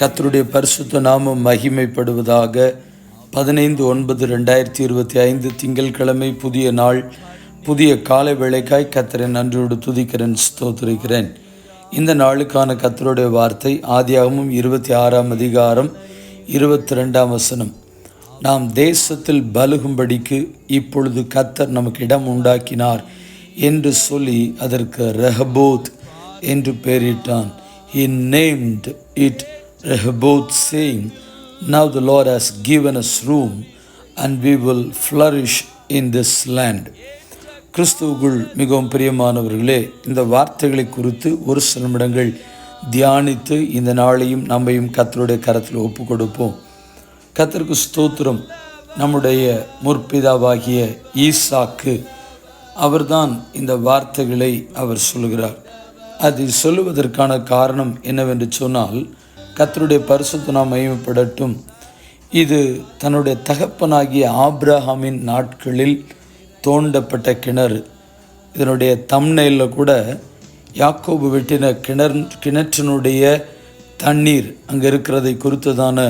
கத்தருடைய பரிசுத்த நாமம் மகிமைப்படுவதாக பதினைந்து ஒன்பது ரெண்டாயிரத்தி இருபத்தி ஐந்து திங்கட்கிழமை புதிய நாள் புதிய காலை வேளைக்காய் கத்தரை நன்றியோடு துதிக்கிறேன் ஸ்தோத்திருக்கிறேன். இந்த நாளுக்கான கத்தருடைய வார்த்தை ஆதியாகமும் இருபத்தி ஆறாம் அதிகாரம் இருபத்தி ரெண்டாம் வசனம். நாம் தேசத்தில் பலுகும்படிக்கு இப்பொழுது கத்தர் நமக்கு இடம் உண்டாக்கினார் என்று சொல்லி அதற்கு ரெஹபோத் என்று பெயரிட்டான். He named it Rehoboth saying now the Lord has given us room and we will flourish in this land. கிறிஸ்துவுக்குள் மிகவும் பிரியமானவர்களே இந்த வார்த்தைகளை குறித்து ஒரு சில நிமிடங்கள் தியானித்து இந்த நாளையும் நம்மையும் கத்தருடைய கரத்தில் ஒப்பு கொடுப்போம் கத்தருக்கு ஸ்தோத்திரம். நம்முடைய முற்பிதாவாகிய ஈசாக்கு அவர்தான் இந்த வார்த்தைகளை அவர் சொல்கிறார் அதை சொல்லுவதற்கான காரணம் என்னவென்று சொன்னால் கத்தருடைய பரிசுத்த நாம் இது தன்னுடைய தகப்பனாகிய ஆப்ரஹாமின் நாட்களில் தோண்டப்பட்ட கிணறு. இதனுடைய தம்னையில் கூட யாக்கோபு வெட்டின கிணறு கிணற்றினுடைய தண்ணீர் அங்கே இருக்கிறதை குறித்ததான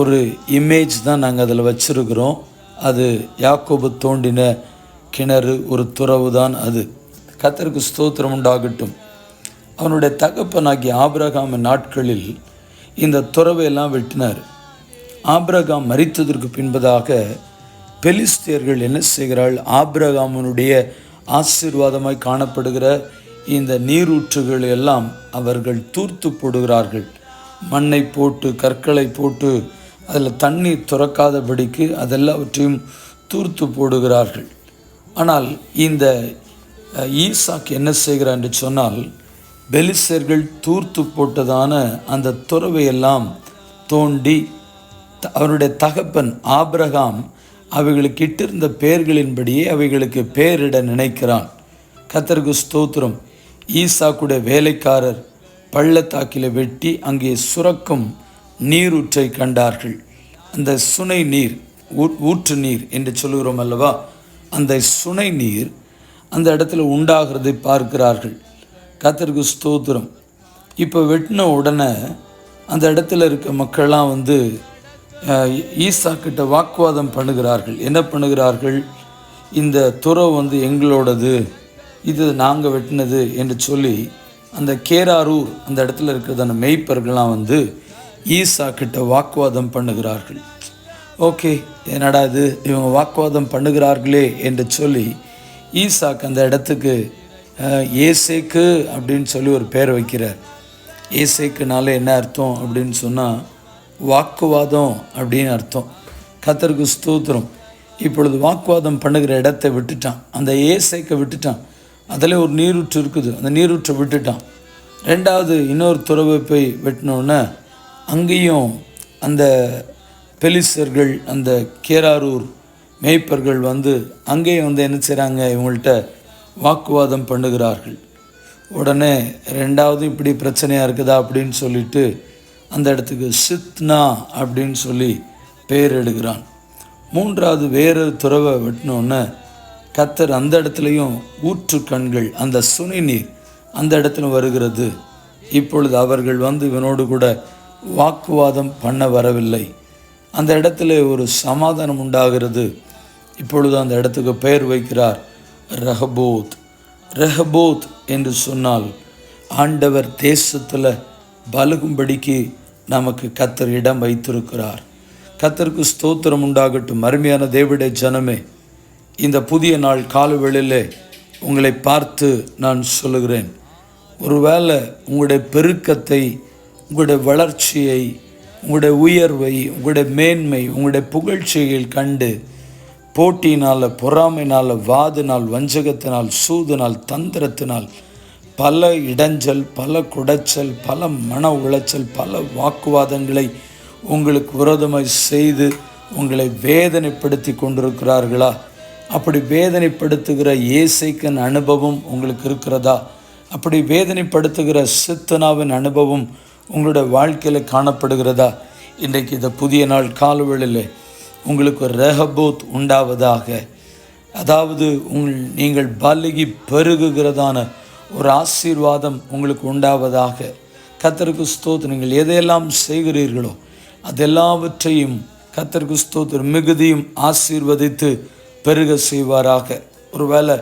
ஒரு இமேஜ் தான் நாங்கள் அதில் வச்சுருக்கிறோம். அது யாக்கோபு தோண்டின கிணறு ஒரு துறவு தான் அது. கத்தருக்கு ஸ்தோத்திரம் உண்டாகட்டும். அவனுடைய தகப்பனாகிய ஆபிரகாம நாட்களில் இந்த துறவையெல்லாம் வெட்டினார். ஆப்ரகாம் மரித்ததற்கு பின்பதாக பெலிஸ்தியர்கள் என்ன செய்கிறாள்? ஆப்ரகாமனுடைய ஆசீர்வாதமாய் காணப்படுகிற இந்த நீரூற்றுகள் எல்லாம் அவர்கள் தூர்த்து போடுகிறார்கள். மண்ணை போட்டு கற்களை போட்டு அதில் தண்ணீர் துறக்காதபடிக்கு அதெல்லாவற்றையும் தூர்த்து போடுகிறார்கள். ஆனால் இந்த ஈசாக் என்ன செய்கிறார் என்று சொன்னால் பெலிசர்கள் தூர்த்து போட்டதான அந்த துறவையெல்லாம் தோண்டி த- அவருடைய தகப்பன் ஆபிரகாம் அவைகளுக்கு இட்டிருந்த பெயர்களின்படியே அவைகளுக்கு பெயரிட நினைக்கிறான். கத்தருக்கு ஸ்தோத்திரம். ஈசாக்குடைய வேலைக்காரர் பள்ளத்தாக்கில வெட்டி அங்கே சுரக்கும் நீரூற்றை கண்டார்கள். அந்த சுனை நீர் ஊ- ஊற்று நீர் என்று சொல்லுகிறோம் அல்லவா? அந்த சுனை நீர் அந்த இடத்துல உண்டாகிறதை பார்க்கிறார்கள். கத்தருக்கு ஸ்தோத்திரம். இப்போ வெட்டின உடனே அந்த இடத்துல இருக்க மக்கள்லாம் வந்து ஈசா கிட்ட வாக்குவாதம் பண்ணுகிறார்கள். என்ன பண்ணுகிறார்கள்? இந்த துறவு வந்து எங்களோடது இது நாங்கள் வெட்டினது என்று சொல்லி அந்த கேராரூர் அந்த இடத்துல இருக்கிறதான மெய்ப்பர்கள்லாம் வந்து ஈசா கிட்ட வாக்குவாதம் பண்ணுகிறார்கள். ஓகே என்னடா இது? இவங்க வாக்குவாதம் பண்ணுகிறார்களே என்று சொல்லி ஈசாக்கு அந்த இடத்துக்கு ஏசேக்கு அப்படின்னு சொல்லி ஒரு பேர் வைக்கிறார். ஏசேக்குனால என்ன அர்த்தம் அப்படின்னு சொன்னால் வாக்குவாதம் அப்படின்னு அர்த்தம். கத்தருக்கு ஸ்தோத்திரம். இப்பொழுது வாக்குவாதம் பண்ணுகிற இடத்தை விட்டுட்டான். அந்த ஏசைக்கை விட்டுட்டான். அதில் ஒரு நீரூற்று இருக்குது. அந்த நீரூற்றை விட்டுட்டான். ரெண்டாவது இன்னொரு துறவை போய் வெட்டினோன்னே அங்கேயும் அந்த பெலிசர்கள் அந்த கேராரூர் மேய்ப்பர்கள் வந்து அங்கேயும் வந்து என்ன செய்கிறாங்க இவங்கள்ட்ட வாக்குவாதம் பண்ணுகிறார்கள். உடனே ரெண்டாவது இப்படி பிரச்சனையாக இருக்குதா அப்படின்னு சொல்லிட்டு அந்த இடத்துக்கு சித்னா அப்படின்னு சொல்லி பெயர் எடுக்கிறான். மூன்றாவது வேறு துறவை வெட்டினோன்னே கத்தர் அந்த இடத்துலையும் ஊற்று கண்கள் அந்த சுனை நீர் அந்த இடத்துல வருகிறது. இப்பொழுது அவர்கள் வந்து இவனோடு கூட வாக்குவாதம் பண்ண வரவில்லை. அந்த இடத்துல ஒரு சமாதானம் உண்டாகிறது. இப்பொழுது அந்த இடத்துக்கு பெயர் வைக்கிறார் ரஹபோத் ரஹபோத் என்று சொன்னால் ஆண்டவர் தேசத்தில் பலுகும்படிக்கு நமக்கு கத்தர் இடம் வைத்திருக்கிறார். கத்தருக்கு ஸ்தோத்திரம் உண்டாகட்டும். அருமையான தேவிட ஜனமே இந்த புதிய நாள் காலவெளியில் உங்களை பார்த்து நான் சொல்லுகிறேன். ஒருவேளை உங்களுடைய பெருக்கத்தை உங்களுடைய வளர்ச்சியை உங்களுடைய உயர்வை உங்களுடைய மேன்மை உங்களுடைய புகழ்ச்சியில் கண்டு போட்டியினால் பொறாமைனால் வாதினால் வஞ்சகத்தினால் சூதினால் தந்திரத்தினால் பல இடைஞ்சல் பல குடைச்சல் பல மன உளைச்சல் பல வாக்குவாதங்களை உங்களுக்கு விரோதமாய் செய்து உங்களை வேதனைப்படுத்தி கொண்டிருக்கிறார்களா? அப்படி வேதனைப்படுத்துகிற இயேசைக்கன் அனுபவம் உங்களுக்கு இருக்கிறதா? அப்படி வேதனைப்படுத்துகிற சித்தனாவின் அனுபவம் உங்களுடைய வாழ்க்கையில் காணப்படுகிறதா? இன்றைக்கு இந்த புதிய நாள் காலவெளியில் உங்களுக்கு ஒரு ரெஹபோத் உண்டாவதாக. அதாவது உங்கள் நீங்கள் பலுகி பெருகுகிறதான ஒரு ஆசீர்வாதம் உங்களுக்கு உண்டாவதாக. கத்தருக்கு ஸ்தோத்திரம். நீங்கள் எதையெல்லாம் செய்கிறீர்களோ அதெல்லாவற்றையும் கத்தருக்கு ஸ்தோத்திரம் மிகுதியும் ஆசீர்வதித்து பெருக செய்வாராக. ஒருவேளை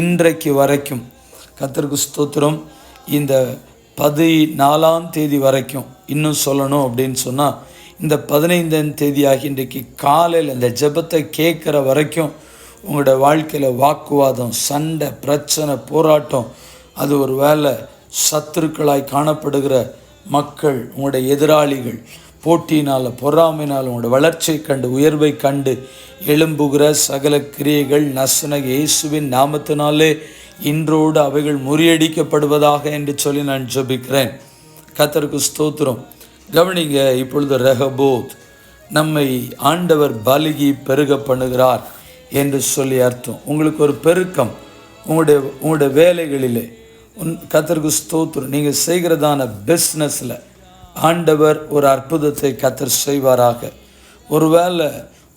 இன்றைக்கு வரைக்கும் கத்தருக்கு ஸ்தோத்திரம் இந்த பதினாலாம் தேதி வரைக்கும் இன்னும் சொல்லணும் அப்படின்னு சொன்னால் இந்த பதினைந்தாம் தேதியாக இன்றைக்கு காலையில் இந்த ஜெபத்தை கேட்குற வரைக்கும் உங்களோட வாழ்க்கையில் வாக்குவாதம் சண்டை பிரச்சனை போராட்டம் அது ஒரு வேலை சத்துருக்களாய் காணப்படுகிற மக்கள் உங்களுடைய எதிராளிகள் போட்டியினால் பொறாமையினால் உங்களோட வளர்ச்சியை கண்டு உயர்வை கண்டு எழும்புகிற சகல கிரியைகள் நசன இயேசுவின் நாமத்தினாலே இன்றோடு அவைகள் முறியடிக்கப்படுவதாக என்று சொல்லி நான் ஜெபிக்கிறேன். கத்தருக்கு ஸ்தோத்திரம். கவனிங்க இப்பொழுது ரெஹபோத் நம்மை ஆண்டவர் பலுகி பெருக பண்ணுகிறார் என்று சொல்லி அர்த்தம். உங்களுக்கு ஒரு பெருக்கம் உங்களுடைய உங்களுடைய வேலைகளிலே. உன் கத்தருக்கு ஸ்தோத்திரம். நீங்கள் செய்கிறதான பிஸ்னஸில் ஆண்டவர் ஒரு அற்புதத்தை கத்தர் செய்வாராக. ஒருவேளை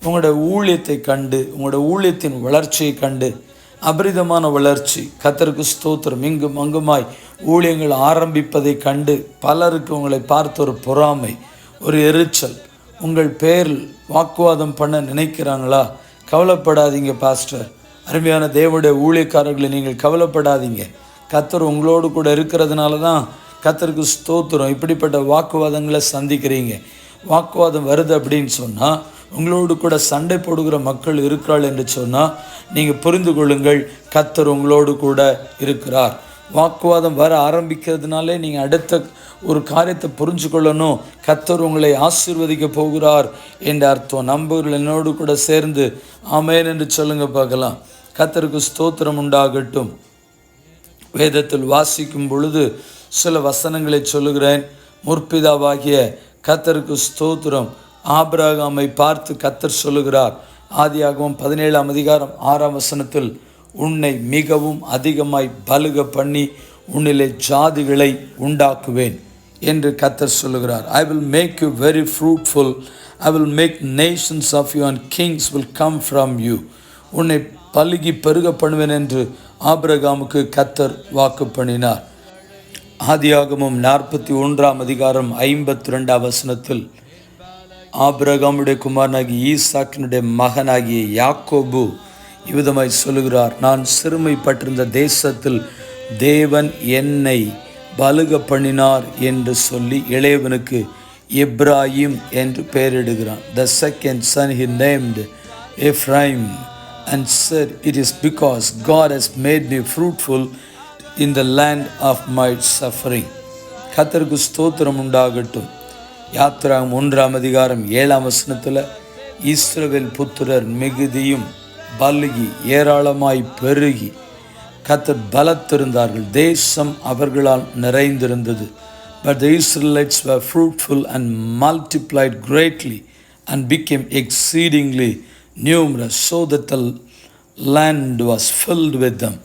உங்களுடைய ஊழியத்தை கண்டு உங்களுடைய ஊழியத்தின் வளர்ச்சியை கண்டு அபரிதமான வளர்ச்சி கத்தருக்கு ஸ்தோத்திரம். இங்கும் அங்குமாய் ஊழியங்கள் ஆரம்பிப்பதை கண்டு பலருக்கு உங்களை பார்த்து ஒரு பொறாமை ஒரு எரிச்சல். உங்கள் பேரில் வாக்குவாதம் பண்ண நினைக்கிறாங்களா? கவலைப்படாதீங்க பாஸ்டர். அருமையான தேவனுடைய ஊழியக்காரர்களை நீங்கள் கவலைப்படாதீங்க. கத்தர் உங்களோடு கூட இருக்கிறதுனால தான் கத்தருக்கு ஸ்தோத்திரம். இப்படிப்பட்ட வாக்குவாதங்களை சந்திக்கிறீங்க. வாக்குவாதம் வருது அப்படின்னு சொன்னால் உங்களோடு கூட சண்டை போடுகிற மக்கள் இருக்கிறாள் என்று சொன்னால் நீங்கள் புரிந்து கொள்ளுங்கள் கத்தர் உங்களோடு கூட இருக்கிறார். வாக்குவாதம் வர ஆரம்பிக்கிறதுனாலே நீங்கள் அடுத்த ஒரு காரியத்தை புரிஞ்சு கொள்ளணும் கத்தர் உங்களை ஆசீர்வதிக்க போகிறார் என்ற அர்த்தம். நம்பர்கள் என்னோடு கூட சேர்ந்து ஆமேன் என்று சொல்லுங்க பார்க்கலாம். கத்தருக்கு ஸ்தோத்திரம் உண்டாகட்டும். வேதத்தில் வாசிக்கும் பொழுது சில வசனங்களை சொல்லுகிறேன். முற்பிதாவாகிய கத்தருக்கு ஸ்தோத்திரம். ஆபிரகாமை பார்த்து கத்தர் சொல்லுகிறார். ஆதியாகவும் பதினேழாம் அதிகாரம் ஆறாம் வசனத்தில் உன்னை மிகவும் அதிகமாய் பலுக பண்ணி உன்னிலே ஜாதிகளை உண்டாக்குவேன் என்று கத்தர் சொல்லுகிறார். I will make you very fruitful I will make nations of you and kings will come from you உன்னை பலுகி பெருக பண்ணுவேன் என்று ஆபிரகாமுக்கு கத்தர் வாக்கு பண்ணினார். ஆதியாகமும் நாற்பத்தி ஒன்றாம் அதிகாரம் ஐம்பத்தி ரெண்டாம் வசனத்தில் ஆபிரகாமுடைய குமாரனாகிய ஈசாக்கினுடைய மகனாகிய யாக்கோபு இவ்விதமாய் சொல்லுகிறார் நான் சிறுமைப்பட்டிருந்த தேசத்தில் தேவன் என்னை பலுக பண்ணினார் என்று சொல்லி இளையவனுக்கு இப்ராஹிம் என்று பெயரிடுகிறான். The second son he named Ephraim and sir it is because God has made me fruitful in the land of my suffering கத்தருக்கு ஸ்தோத்திரம் உண்டாகட்டும். யாத்திராம் ஒன்றாம் அதிகாரம் ஏழாம் வசனத்தில் இஸ்ரவேல் புத்திரர் மிகுதியும் பல்கி ஏராளமாய் பெருகி. கத்தர் பலத்திருந்தார்கள். தேசம் அவர்களால் நிறைந்திருந்தது. But the Israelites were fruitful and multiplied greatly and became exceedingly numerous so that land was filled filled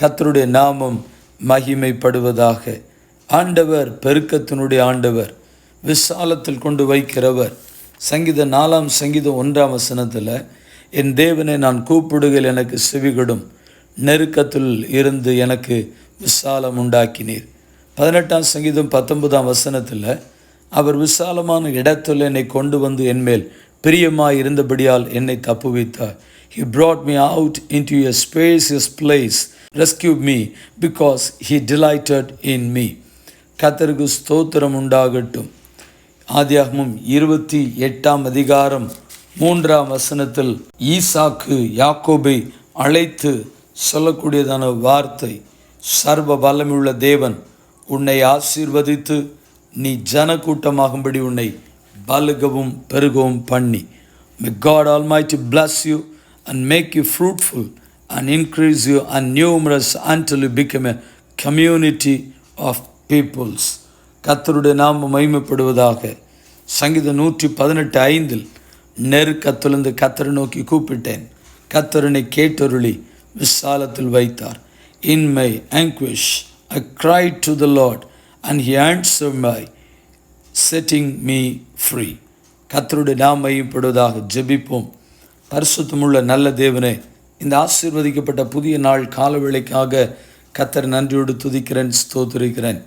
கத்தருடைய நாமம் மகிமைப்படுவதாக. ஆண்டவர் பெருக்கத்தினுடைய ஆண்டவர் விசாலத்தில் கொண்டு வைக்கிறவர். சங்கீத நாலாம் சங்கீதம் ஒன்றாம் வசனத்தில் என் தேவனை நான் கூப்பிடுகையில் எனக்கு செவிகொடும். நெருக்கத்தில் இருந்து எனக்கு விசாலம் உண்டாக்கினீர். பதினெட்டாம் சங்கீதம் பத்தொன்பதாம் வசனத்தில் அவர் விசாலமான இடத்தில் என்னை கொண்டு வந்து என்மேல் பிரியமாய் இருந்தபடியால் என்னை தப்புவித்தார். He me out out a space is place rescue me because he delighted in me கத்தருக்கு ஸ்தோத்திரம் உண்டாகட்டும். ஆதியாகமும் இருபத்தி எட்டாம் அதிகாரம் மூன்றாம் வசனத்தில் ஈசாக்கு யாக்கோபை அழைத்து சொல்லக்கூடியதான வார்த்தை சர்வ பலமுள்ள தேவன் உன்னை ஆசீர்வதித்து நீ ஜனக்கூட்டமாகும்படி உன்னை பலுகவும் பெருகவும் பண்ணி. May God all Almighty bless you and make you fruitful and increase you and numerous until you become a community of peoples கத்தருடைய நாம மகிமைப்படுவதாக சங்கீத நூற்றி பதினெட்டு ஐந்தில் நெருக்கத்திலிருந்து கத்தரை நோக்கி கூப்பிட்டேன். கத்தரனை கேட்டருளி விசாலத்தில் வைத்தார். In my anguish I cry to the Lord and he answer my setting me free கத்தருடைய நாம் மையப்படுவதாக ஜெபிப்போம். பரிசுத்தமுள்ள நல்ல தேவனே இந்த ஆசீர்வதிக்கப்பட்ட புதிய நாள் காலவேளைக்காக கத்தர் நன்றியோடு துதிக்கிறேன் ஸ்தோத்திருக்கிறேன்.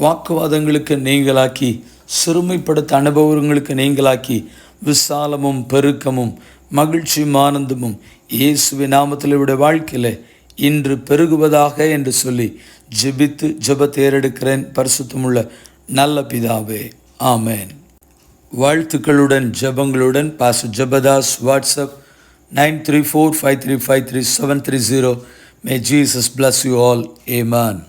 வாக்குவாதங்களுக்கு நீங்களாக்கி சிறுமைப்படுத்த அனுபவங்களுக்கு நீங்களாக்கி விசாலமும் பெருக்கமும் மகிழ்ச்சியும் ஆனந்தமும் இயேசுவின் நாமத்தில் இவருடைய வாழ்க்கையில் இன்று பெருகுவதாக என்று சொல்லி ஜெபித்து ஜெபத்தை தேரெடுக்கிறேன் பரிசுத்தமுள்ள நல்ல பிதாவே ஆமேன். வாழ்த்துக்களுடன் ஜெபங்களுடன் பாச Jebadas WhatsApp nine three four five three five three seven three zero. May Jesus bless you all amen